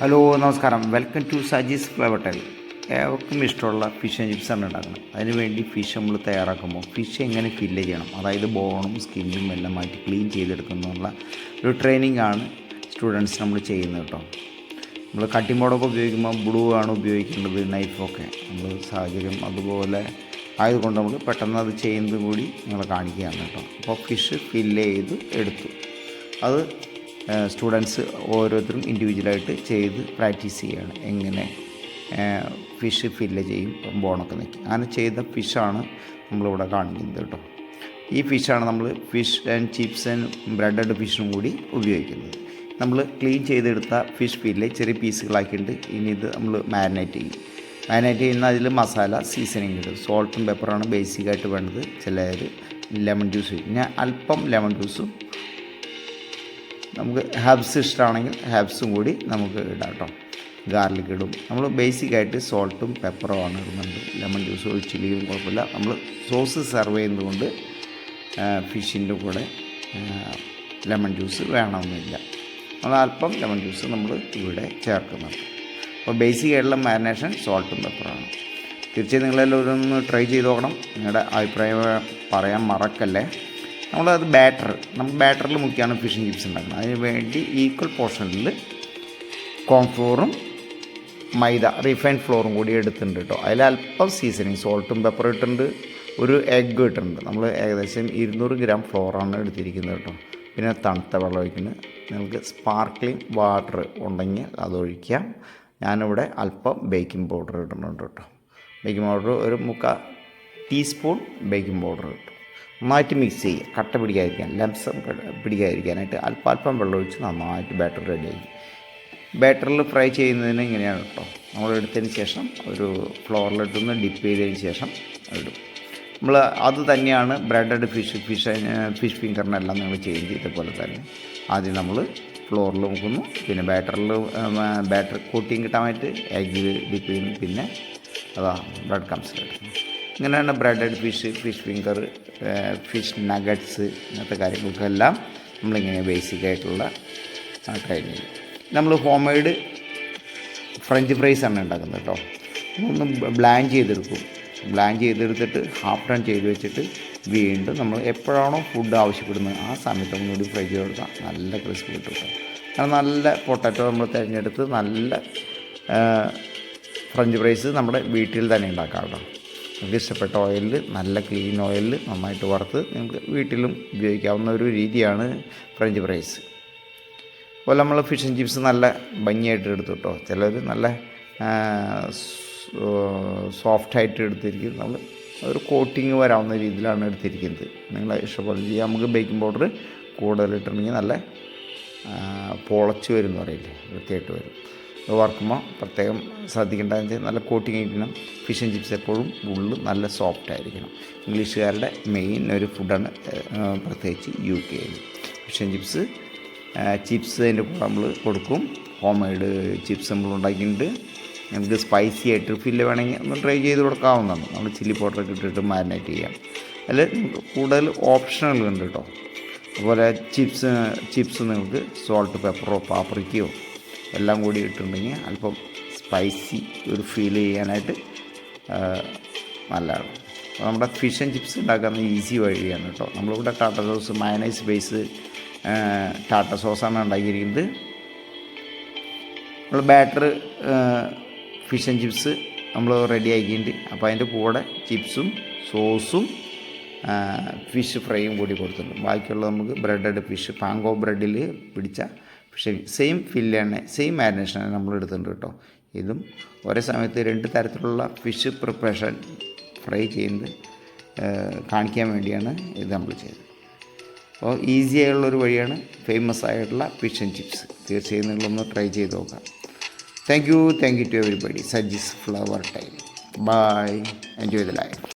Hello നമസ്കാരം. Welcome to Saji's flavour tell ഏവർക്കും ഇഷ്ടമുള്ള ഫിഷ് ആൻഡ് ചിപ്സ് ആണ് ഉണ്ടാക്കുന്നത്. അതിനുവേണ്ടി ഫിഷ് നമ്മൾ തയ്യാറാക്കുമ്പോൾ ഫിഷ് എങ്ങനെ ഫില്ല് ചെയ്യണം അതായത് ബോണും സ്കിന്നും എല്ലാം മാറ്റി ക്ലീൻ ചെയ്തെടുക്കുന്നുള്ള ഒരു ട്രെയിനിങ് ആണ് സ്റ്റുഡൻസ് നമ്മൾ ചെയ്യുന്നത് കേട്ടോ. നമ്മൾ കട്ടിംഗ് ബോർഡൊക്കെ ഉപയോഗിക്കുമ്പോൾ ബ്ലൂ ആണ് ഉപയോഗിക്കേണ്ടത് നൈഫൊക്കെ നമ്മൾ സാഹചര്യം അതുപോലെ ആയതുകൊണ്ട് നമ്മൾ പെട്ടെന്ന് അത് ചെയ്യുന്നത് കൂടി നിങ്ങളെ കാണിക്കുകയാണ് കേട്ടോ. അപ്പോൾ ഫിഷ് ഫില്ല് ചെയ്ത് എടുത്തു. അത് സ്റ്റുഡൻസ് ഓരോരുത്തരും ഇൻഡിവിജ്വലായിട്ട് ചെയ്ത് പ്രാക്ടീസ് ചെയ്യുകയാണ് എങ്ങനെ ഫിഷ് ഫില്ല് ചെയ്യും ബോണൊക്കെ നിൽക്കും അങ്ങനെ ചെയ്ത ഫിഷാണ് നമ്മളിവിടെ കാണിക്കുന്നത് കേട്ടോ. ഈ ഫിഷാണ് നമ്മൾ fish and chips and breaded ഫിഷും കൂടി ഉപയോഗിക്കുന്നത്. നമ്മൾ ക്ലീൻ ചെയ്തെടുത്ത ഫിഷ് ഫില്ല് ചെറിയ പീസുകളാക്കിയിട്ട് ഇനി ഇത് നമ്മൾ മാരിനേറ്റ് ചെയ്യും. മാരിനേറ്റ് ചെയ്യുന്ന അതിൽ മസാല സീസണിങ് ഇടും. സോൾട്ടും പെപ്പറാണ് ബേസിക്കായിട്ട് വേണ്ടത്. ചിലർ ലെമൺ ജ്യൂസ് ഞാൻ അല്പം ലെമൺ ജ്യൂസും നമുക്ക് ഹബ്സ് ഇഷ്ടമാണെങ്കിൽ ഹബ്സും കൂടി നമുക്ക് ഇടാം കേട്ടോ. ഗാർലിക് ഇടും. നമ്മൾ ബേസിക്കായിട്ട് സോൾട്ടും പെപ്പറും ആണ് ഇടുന്നുണ്ട് ലെമൺ ജ്യൂസ് ഒഴിച്ചില്ലെങ്കിലും കുഴപ്പമില്ല. നമ്മൾ സോസ് സെർവ് ചെയ്യുന്നതുകൊണ്ട് ഫിഷിന്റെ കൂടെ ലെമൺ ജ്യൂസ് വേണമെന്നില്ല. നമ്മൾ അല്പം ലെമൺ ജ്യൂസ് നമ്മൾ ഇവിടെ ചേർക്കുന്നുണ്ട്. അപ്പോൾ ബേസിക് ആയിട്ടുള്ള മാരിനേഷൻ സോൾട്ടും പെപ്പറാണ് തീർച്ചയായും നിങ്ങളെല്ലാവരും ഒന്ന് ട്രൈ ചെയ്ത് നോക്കണം. നിങ്ങളുടെ അഭിപ്രായം പറയാൻ മറക്കല്ലേ. നമ്മളത് ബാറ്റർ നമ്മൾ ബാറ്ററിൽ മുക്കിയാണ് ഫിഷിംഗ് ചിപ്സ് ഉണ്ടാക്കുന്നത്. അതിന് വേണ്ടി ഈക്വൽ പോർഷനിൽ കോൺഫ്ലോറും മൈദ റിഫൈൻഡ് ഫ്ലോറും കൂടി എടുത്തിട്ടുണ്ട് കേട്ടോ അതിൽ അല്പം സീസണിങ് സോൾട്ടും പെപ്പറും ഇട്ടിട്ടുണ്ട്. ഒരു എഗ്ഗ് ഇട്ടിട്ടുണ്ട്. നമ്മൾ ഏകദേശം ഇരുന്നൂറ് ഗ്രാം ഫ്ലോറാണ് എടുത്തിരിക്കുന്നത് കേട്ടോ പിന്നെ തണുത്ത വെള്ളം ഒഴിക്കുന്നത് നിങ്ങൾക്ക് സ്പാർക്ക്ലിംഗ് വാട്ടർ ഉണ്ടെങ്കിൽ അതൊഴിക്കാം ഞാനിവിടെ അല്പം ബേക്കിംഗ് പൗഡർ ഇടുന്നുണ്ട് കേട്ടോ ബേക്കിംഗ് പൗഡർ ഒരു മുക്കാൽ ടീസ്പൂൺ ബേക്കിംഗ് പൗഡർ ഇട്ടു. നന്നായിട്ട് മിക്സ് ചെയ്യുക കട്ട പിടിക്കാതിരിക്കാൻ ലംസം പിടിക്കാതിരിക്കാനായിട്ട് അല്പം വെള്ളം ഒഴിച്ച് നന്നായിട്ട് ബാറ്റർ റെഡി റെഡിയാക്കി ബാറ്ററിൽ ഫ്രൈ ചെയ്യുന്നതിന് ഇങ്ങനെയാണ് കേട്ടോ നമ്മൾ എടുത്തതിന് ശേഷം ഒരു ഫ്ലോറിലിട്ടൊന്ന് ഡിപ്പ് ചെയ്തതിന് ശേഷം ഇടും നമ്മൾ അത് തന്നെയാണ് ബ്രെഡഡ് ഫിഷ് ഫിഷ് ഫിഷ് ഫിംഗറിനെല്ലാം നിങ്ങൾ ചേഞ്ച് ചെയ്ത പോലെ തന്നെ ആദ്യം നമ്മൾ ഫ്ലോറിൽ മുക്കുന്നു. പിന്നെ ബാറ്ററിൽ ബാറ്റർ കോട്ടിങ് കിട്ടാൻ എഗ്ഗ് എഗ് ഡിപ്പ് ചെയ്യുന്നു. പിന്നെ അതാ ബ്രെഡ് കംസ് ഇങ്ങനെയാണ് breaded fish fish finger fish nuggets ഇങ്ങനത്തെ കാര്യങ്ങൾക്കെല്ലാം നമ്മളിങ്ങനെ ബേസിക് ആയിട്ടുള്ള ട്രെയിനിങ് നമ്മൾ ഹോം മെയ്ഡ് ഫ്രഞ്ച് ഫ്രൈസ് ആണ് ഉണ്ടാക്കുന്നത് കേട്ടോ. ഒന്ന് ബ്ലാൻ ചെയ്തെടുക്കും. ബ്ലാൻ ചെയ്തെടുത്തിട്ട് ഹാഫ് ടൺ ചെയ്ത് വെച്ചിട്ട് വീണ്ടും നമ്മൾ എപ്പോഴാണോ ഫുഡ് ആവശ്യപ്പെടുന്നത് ആ സമയത്ത് ഒന്നുകൂടി ഫ്രൈ ചെയ്ത് കൊടുത്താൽ നല്ല ക്രിസ്പി കേട്ടോ നല്ല പൊട്ടാറ്റോ നമ്മൾ തിരഞ്ഞെടുത്ത് നല്ല ഫ്രഞ്ച് ഫ്രൈസ് നമ്മുടെ വീട്ടിൽ തന്നെ ഉണ്ടാക്കാം കേട്ടോ. നിങ്ങൾക്ക് ഇഷ്ടപ്പെട്ട ഓയിലിൽ നല്ല ക്ലീൻ ഓയിലിൽ നന്നായിട്ട് വറുത്ത് നിങ്ങൾക്ക് വീട്ടിലും ഉപയോഗിക്കാവുന്ന ഒരു രീതിയാണ് ഫ്രഞ്ച് ഫ്രൈസ് അതുപോലെ നമ്മൾ ഫിഷ് ആൻഡ് ചിപ്സ് നല്ല ഭംഗിയായിട്ട് എടുത്തു കേട്ടോ ചിലർ നല്ല സോഫ്റ്റായിട്ട് എടുത്തിരിക്കും. നമ്മൾ ഒരു കോട്ടിങ് വരാവുന്ന രീതിയിലാണ് എടുത്തിരിക്കുന്നത്. നിങ്ങൾ ഇഷ്ടപോലെ ചെയ്യാം. നമുക്ക് ബേക്കിംഗ് പൗഡർ കൂടുതലിട്ടുണ്ടെങ്കിൽ നല്ല പൊളച്ച് വരും എന്ന് പറയില്ലേ? വൃത്തിയായിട്ട് വരും. വറുക്കുമ്പോൾ പ്രത്യേകം ശ്രദ്ധിക്കേണ്ടതെന്ന് വെച്ചാൽ നല്ല കോട്ടിങ് ആയിരിക്കണം. ഫിഷ് ആൻഡ് ചിപ്സ് എപ്പോഴും ഉള്ളു നല്ല സോഫ്റ്റ് ആയിരിക്കണം. ഇംഗ്ലീഷുകാരുടെ മെയിൻ ഒരു ഫുഡാണ് പ്രത്യേകിച്ച് യു കെയിൽ ഫിഷ് ആൻഡ് ചിപ്സ് ചിപ്സ് അതിന്റെ കൂടെ നമ്മൾ കൊടുക്കും. ഹോം മെയ്ഡ് ചിപ്സ് നമ്മൾ ഉണ്ടാക്കിയിട്ടുണ്ട്. നമുക്ക് സ്പൈസി ആയിട്ട് ഫില്ല് വേണമെങ്കിൽ ഒന്ന് ട്രൈ ചെയ്ത് കൊടുക്കാവുന്നതാണ്. നമ്മൾ ചില്ലി പൗഡറൊക്കെ ഇട്ടിട്ട് മാരിനേറ്റ് ചെയ്യാം. അതിൽ കൂടുതൽ ഓപ്ഷനുകൾ ഉണ്ട് കേട്ടോ. അതുപോലെ ചിപ്സ് ചിപ്സ് നിങ്ങൾക്ക് സോൾട്ട് പെപ്പറോ പാപ്രിക്കയോ എല്ലാം കൂടി ഇട്ടിട്ടുണ്ടെങ്കിൽ അല്പം സ്പൈസി ഒരു ഫീൽ ചെയ്യാനായിട്ട് നല്ലതാണ്. അപ്പോൾ നമ്മുടെ ഫിഷ് ആൻഡ് ചിപ്സ് ഉണ്ടാക്കുന്ന ഈസി വഴിയാണ് കേട്ടോ നമ്മളിവിടെ Tata sauce mayonnaise base Tata സോസാണ് ഉണ്ടാക്കിയിരിക്കുന്നത്. നമ്മൾ ബാറ്റർ ഫിഷ് ആൻഡ് ചിപ്സ് നമ്മൾ റെഡി ആക്കിയിട്ടുണ്ട്. അപ്പോൾ അതിന്റെ കൂടെ ചിപ്സും സോസും ഫിഷ് ഫ്രൈയും കൂടി കൊടുത്തിട്ടുണ്ട്. ബാക്കിയുള്ള നമുക്ക് ബ്രെഡഡ് ഫിഷ് പാങ്കോ ബ്രെഡിൽ പിടിച്ച ഫിഷ് സെയിം ഫില്ലാണ് സെയിം മാരിനേഷനാണ് നമ്മൾ എടുത്തിട്ടുണ്ട് കേട്ടോ. ഇതും ഒരേ സമയത്ത് രണ്ട് തരത്തിലുള്ള ഫിഷ് പ്രിപ്പറേഷൻ ഫ്രൈ ചെയ്യുന്നത് കാണിക്കാൻ വേണ്ടിയാണ് ഇത് നമ്മൾ ചെയ്തത്. അപ്പോൾ ഈസി ആയുള്ളൊരു വഴിയാണ് ഫേമസ് ആയിട്ടുള്ള ഫിഷ് ആൻഡ് ചിപ്സ് തീർച്ചയായും നിങ്ങളൊന്ന് ട്രൈ ചെയ്ത് നോക്കാം. Thank you thank you to everybody Saji's flavour time bye enjoy the life